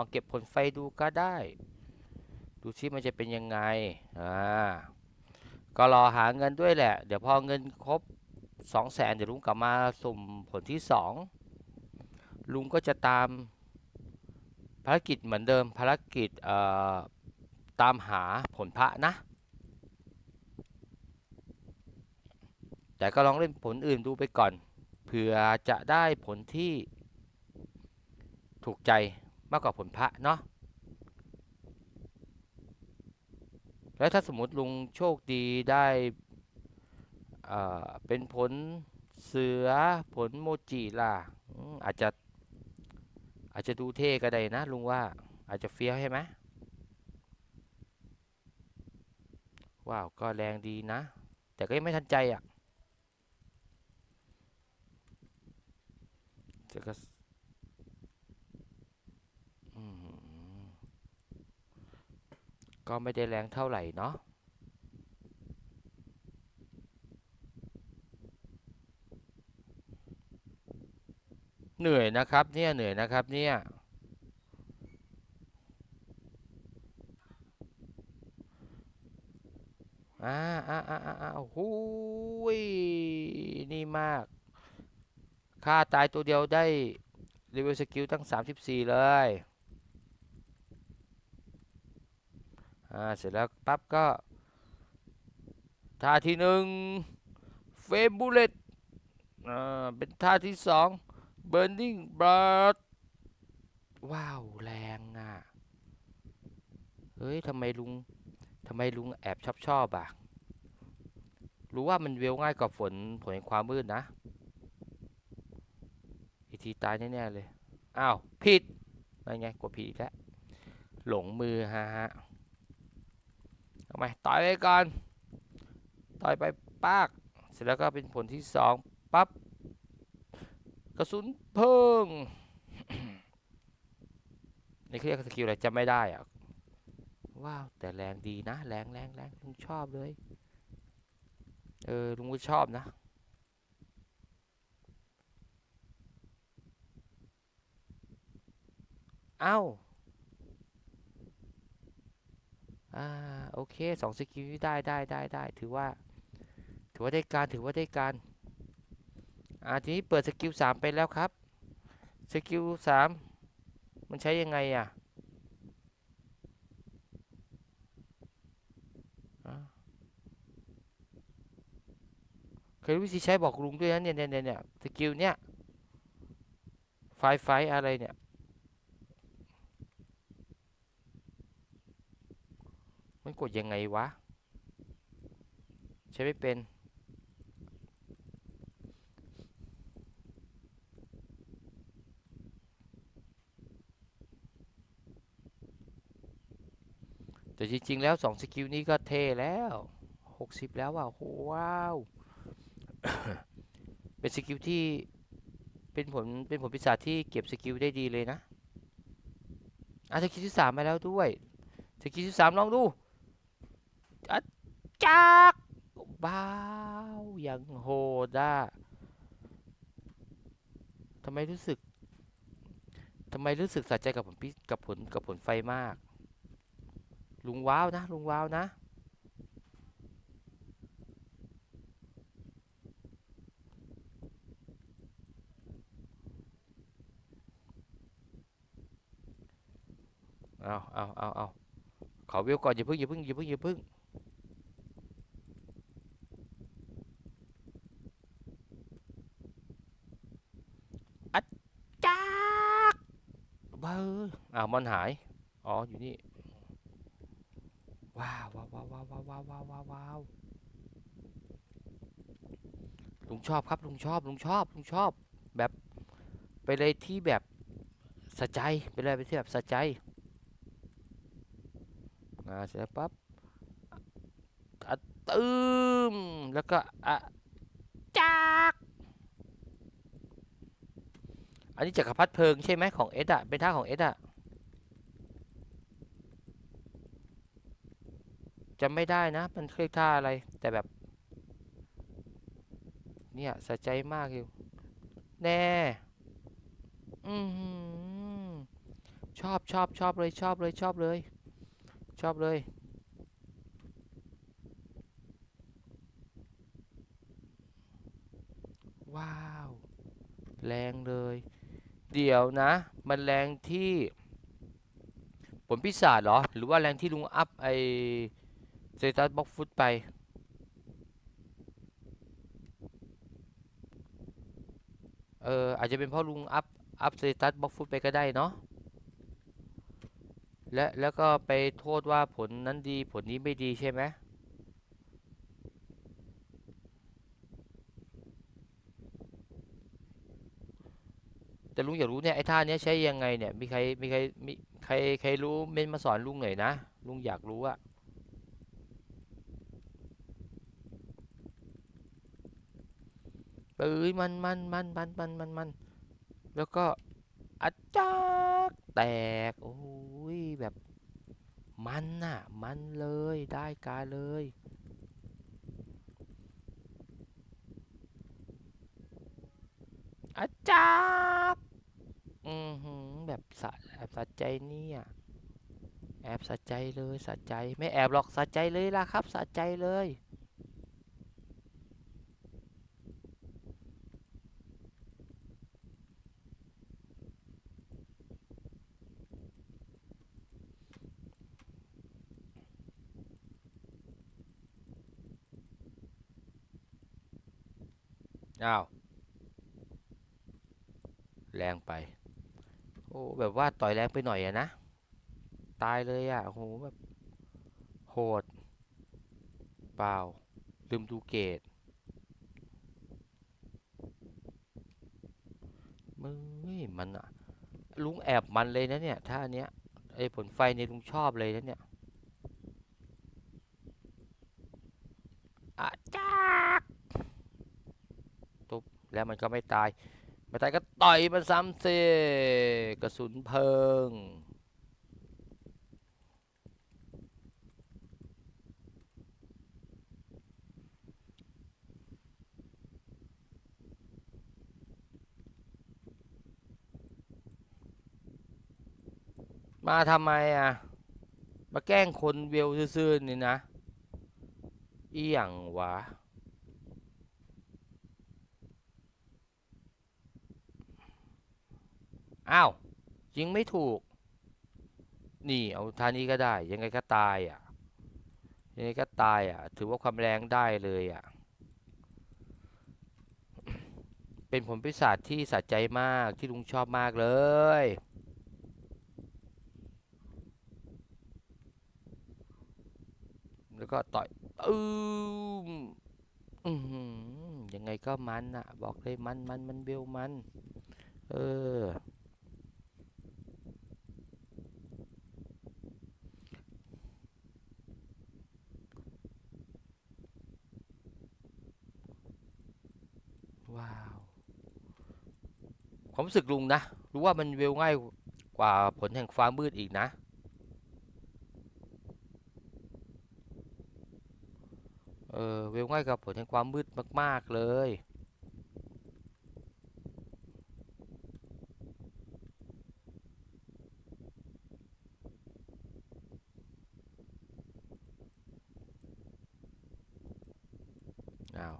ลองเก็บผลไฟดูก็ได้ ดูที่มันจะเป็นยังไง อ่า ก็รอหาเงินด้วยแหละ เดี๋ยวพอเงินครบสองแสนเดี๋ยวลุงกลับมาสุ่มผลที่สอง ลุงก็จะตามภารกิจเหมือนเดิม ภารกิจเอ่อตามหาผลพระนะ แต่ก็ลองเล่นผลอื่นดูไปก่อน เผื่อจะได้ผลที่ถูกใจ มากกว่าผลพระเนาะแล้วถ้าสมมติลุงโชคดีได้เป็นผลเสือผลโมจิล่ะอืมอาจจะอาจจะดูเท่ก็ได้นะลุงว่าอาจจะเฟี้ยวใช่ไหมว้าว ก็แรงดีนะ แต่ก็ยังไม่ทันใจอะแต่ก็สอืม ก็ไม่ได้แรงเท่าไหร่เนาะเหนื่อยนะครับเนี่ยเหนื่อยนะครับเนี่ยอ่าอ่าอ่าอ่าอ่าโอ้โหยนี่มากฆ่าตายตัวเดียวได้เลเวลสกิลตั้ง 34 เลย อ่าเสร็จแล้วปั๊บก็ท่าที่หนึ่งเฟมบูเลตอ่าเป็นท่าที่สอง Burning Blood ว้าว แรงอะ เฮ้ยทำไมลุงทำไมลุงแอบชอบชอบอะ รู้ว่ามันเวลง่ายกว่าฝนผลแห่งความมืดนะ อีทีตายแน่ ๆ เลย อ้าว ผิดอะไรไงกดผิดอีกแล้วหลงมือฮะฮะ ทำไมต่อยไปก่อน ต่อยไปปากเสร็จแล้วก็เป็นผลที่สองปั๊บกระสุนเพิ่งนี่เรียกสกิลอะไรจำไม่ได้อะว้าวแต่แรงดีนะ แรงแรงแรงลุงชอบเลย เออลุงก็ชอบนะเอ้า อ่าโอเคสองสกิลนี้ได้ได้ได้ได้ถือว่า ถือว่าได้การถือว่าได้การอ่าทีนี้เปิดสกิลสามไปแล้วครับสกิลสามมันใช้ยังไงอะเคยรู้วิธีใช้บอกลุงด้วยนะเนี่ยเนี่ยเนี่ยเนี่ยสกิลเนี่ยไฟไฟอะไรเนี่ย มันกดยังไงวะ ใช้ไม่เป็น แต่จริง ๆ แล้วสองสกิลนี้ก็เท่แล้วหกสิบแล้วว่ะโหว้าว เป็นสกิลที่เป็นผลเป็นผลพิศาจที่เก็บสกิลได้ดีเลยนะอะสกิลที่สามมาแล้วด้วยสกิลที่สามลองดู จักบ้าวยังโหดอะทำไมรู้สึกทำไมรู้สึกสะใจกับผลพิกับผลกับผลไฟมาก ลุงว้าวนะ ลุงว้าวนะ เอาเอาเอาเอาขอวิวก่อนอย่าเพึ่งอย่าเพึ่งอย่าเพึ่งอย่าเพึ่งอัดจักเบ้อ มันหาย อ๋อ อยู่นี่ ว้าวว้าวว้าวว้าวว้าวว้าวว้าวว้าวลุงชอบครับลุงชอบลุงชอบลุงชอบ แบบไปเลยที่แบบสะใจไปเลยไปที่แบบสะใจอ่าเสร็จปั๊บอะตืมแล้วก็อะจักอันนี้จักรพรรดิเพลิงใช่ไหมของเอสอะเป็นท่าของเอสอะ จำไม่ได้นะ มันเรียกท่าอะไร แต่แบบ เนี่ยสะใจมากอยู่ แน่ อือหือชอบชอบชอบเลยชอบเลยชอบเลย ชอบเลย ว้าว แรงเลย เดี๋ยวนะ มันแรงที่ผลพิศาจเหรอ หรือว่าแรงที่ลุงอัพไอ เซตัสบล็อกฟุตไป เอออาจจะเป็นเพราะลุงอัพ อัพเซตัสบล็อกฟุตไปก็ได้เนาะ และแล้วก็ไปโทษว่าผลนั้นดีผลนี้ไม่ดีใช่ไหมแต่ลุงอยากรู้เนี่ยไอ้ท่าเนี้ยใช้ยังไงเนี่ยมีใครมีใครมีใครใครรู้เม้นมาสอนลุงหน่อยนะลุงอยากรู้อะ เอ้ยมันมันมันมันมันมันมันแล้วก็อัจจักแตก โอ้ยแบบมันน่ะ มันเลยได้การเลย อาจารย์อือหือแบบสะแอบสะใจเนี่ย แอบสะใจเลยสะใจ ไม่แอบหรอกสะใจเลยล่ะครับสะใจเลย อ้าว แรงไป โอ้แบบว่าต่อยแรงไปหน่อยอะนะ ตายเลยอะโอ้โหแบบโหด เปล่า ลืมดูเกตมึงมันอะลุงแอบมันเลยนะเนี่ยท่าเนี้ยไอ้ผลไฟเนี่ยลุงชอบเลยนะเนี่ยอาจักตุ๊บ แล้วมันก็ไม่ตายไม่ตายก็ต่อยมันซ้ำสิกระสุนเพลิงมาทำไมอะ มาแกล้งคนเวลซื่อๆนี่นะ อีหยังวะ อ้าวยิงไม่ถูก นี่เอาท่านี้ก็ได้ ยังไงก็ตายอะ ยังไงก็ตายอะ ถือว่าความแรงได้เลยอะ เป็นผลพิศาจที่สะใจมากที่ลุงชอบมากเลยแล้วก็ต่อยอืมยังไงก็มันอะบอกเลยมันมันมันเบลมัน เออ ว้าว ความ รู้สึกลุงนะ รู้ว่ามันเวลง่ายกว่าผลแห่งฟ้ามืดอีกนะ เออเวลง่ายกว่าผลแห่งความมืดมาก ๆ เลย อ้าว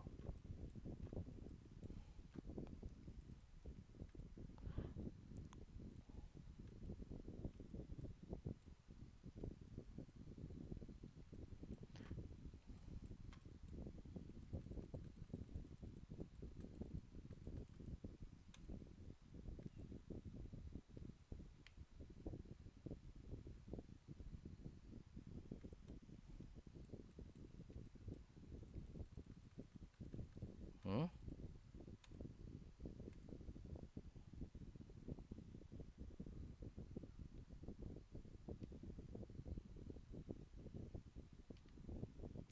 หืม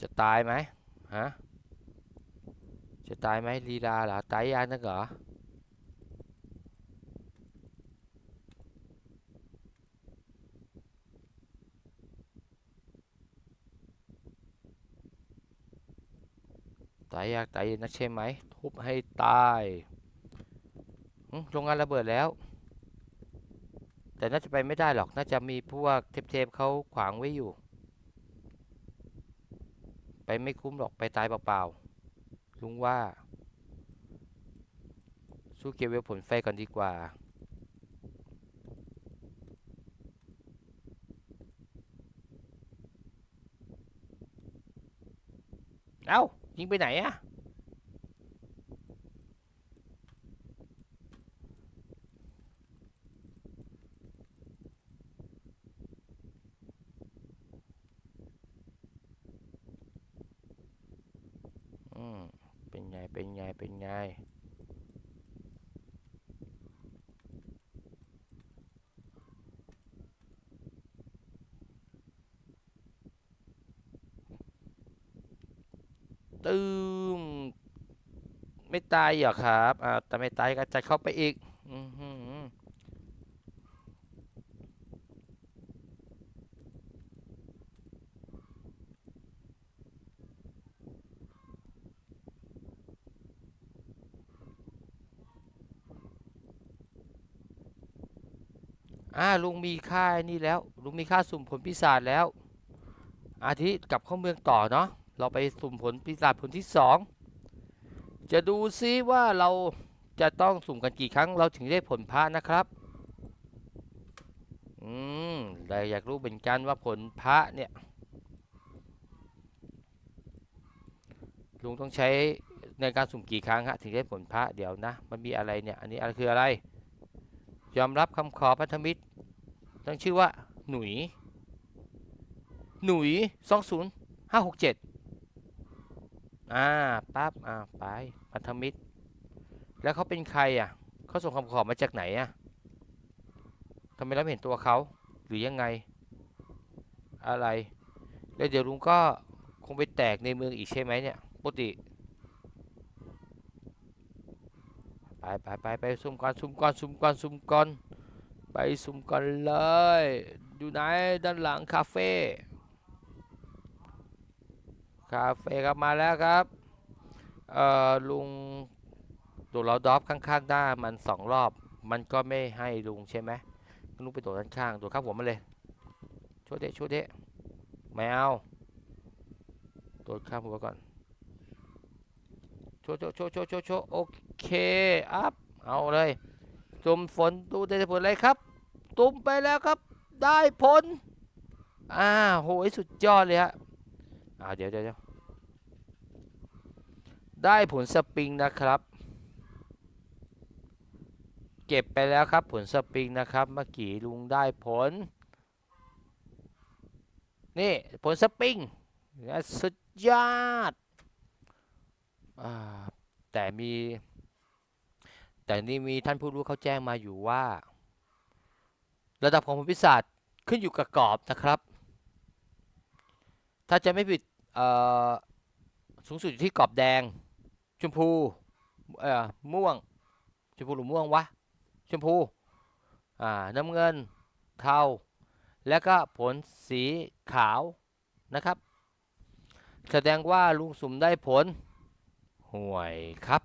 จะตายไหมฮะจะตายไหมลีลาเหรอตายยานนักเหรอ ตายยากตายนนักใช่ไหมทุบให้ตายโรงงานระเบิดแล้ว แต่น่าจะไปไม่ได้หรอก น่าจะมีพวกเทพๆเขาขวางไว้อยู่ ไปไม่คุ้มหรอกไปตายเปล่าๆลุงว่า สู้เก็บเวลผลไฟก่อนดีกว่าเอ้า ยิงไปไหนอะอืม เป็นไง เป็นไง เป็นไง ตึมไม่ตายเหรอครับอ่าแต่ไม่ตายก็จะเข้าไปอีก อือหืออ่าลุงมีค่านี่แล้ว ลุงมีค่าสุ่มผลปีศาจแล้ว อาทิตย์กลับเข้าเมืองต่อเนาะ เราไปสุ่มผลปีศาจผลที่สองจะดูซิว่าเราจะต้องสุ่มกันกี่ครั้งเราถึงได้ผลพระนะครับ อืมเราอยากรู้เหมือนกันว่าผลพระเนี่ย ลุงต้องใช้ในการสุ่มกี่ครั้งฮะถึงได้ผลพระเดี๋ยวนะ มันมีอะไรเนี่ย อันนี้อะไรคืออะไร ยอมรับคำขอพันธมิตรตั้งชื่อว่าหนุย หนุยสองศูนย์ห้าหกเจ็ด อ่าปั๊บอ่าไปพันธมิตร แล้วเขาเป็นใครอะเขาส่งคำขอมาจากไหนอะทำไมเราไม่เห็นตัวเขาหรือยังไง อะไร แล้วเดี๋ยวลุงก็คงไปแตกในเมืองอีกใช่ไหมเนี่ยปกติไปไปไปไปซุ่มก่อนซุ่มก่อนซุ่มก่อนซุ่มก่อนไปซุ่มก่อนเลย อยู่ไหนด้านหลังคาเฟ่ คาเฟ่ครับมาแล้วครับ เอ่อลุงตัวเราดรอปข้างๆหน้ามันสองรอบ มันก็ไม่ให้ลุงใช่ไหมลุงไปตัวด้านข้างตัวข้างหัวมันเลยช่วยเดะช่วยเดะไม่เอาตัวข้างหัวก่อนโชว์โชว์โชว์โชว์โชว์โชว์โอเคอัพเอาเลยจุ่มฝนดูได้ผลอะไรครับ ตุ่มไปแล้วครับ ได้ผลอ่าโหยสุดยอดเลยฮะ อ่าเดี๋ยวเดี๋ยวได้ผลสปริงนะครับ เก็บไปแล้วครับผลสปริงนะครับ เมื่อกี้ลุงได้ผล นี่ผลสปริงสุดยอดอแต่มี แต่นี่มีท่านผู้รู้เขาแจ้งมาอยู่ว่า ระดับของผลพิศาจขึ้นอยู่กับกรอบนะครับ ถ้าจะไม่ผิดสูงสุดอยู่ที่กรอบแดง ชมพูเอ่อม่วง ชมพูหรือม่วงวะ ชมพูอ่าน้ำเงินเทาและก็ผลสีขาวนะครับ แสดงว่าลุงสุ่มได้ผลห่วยครับ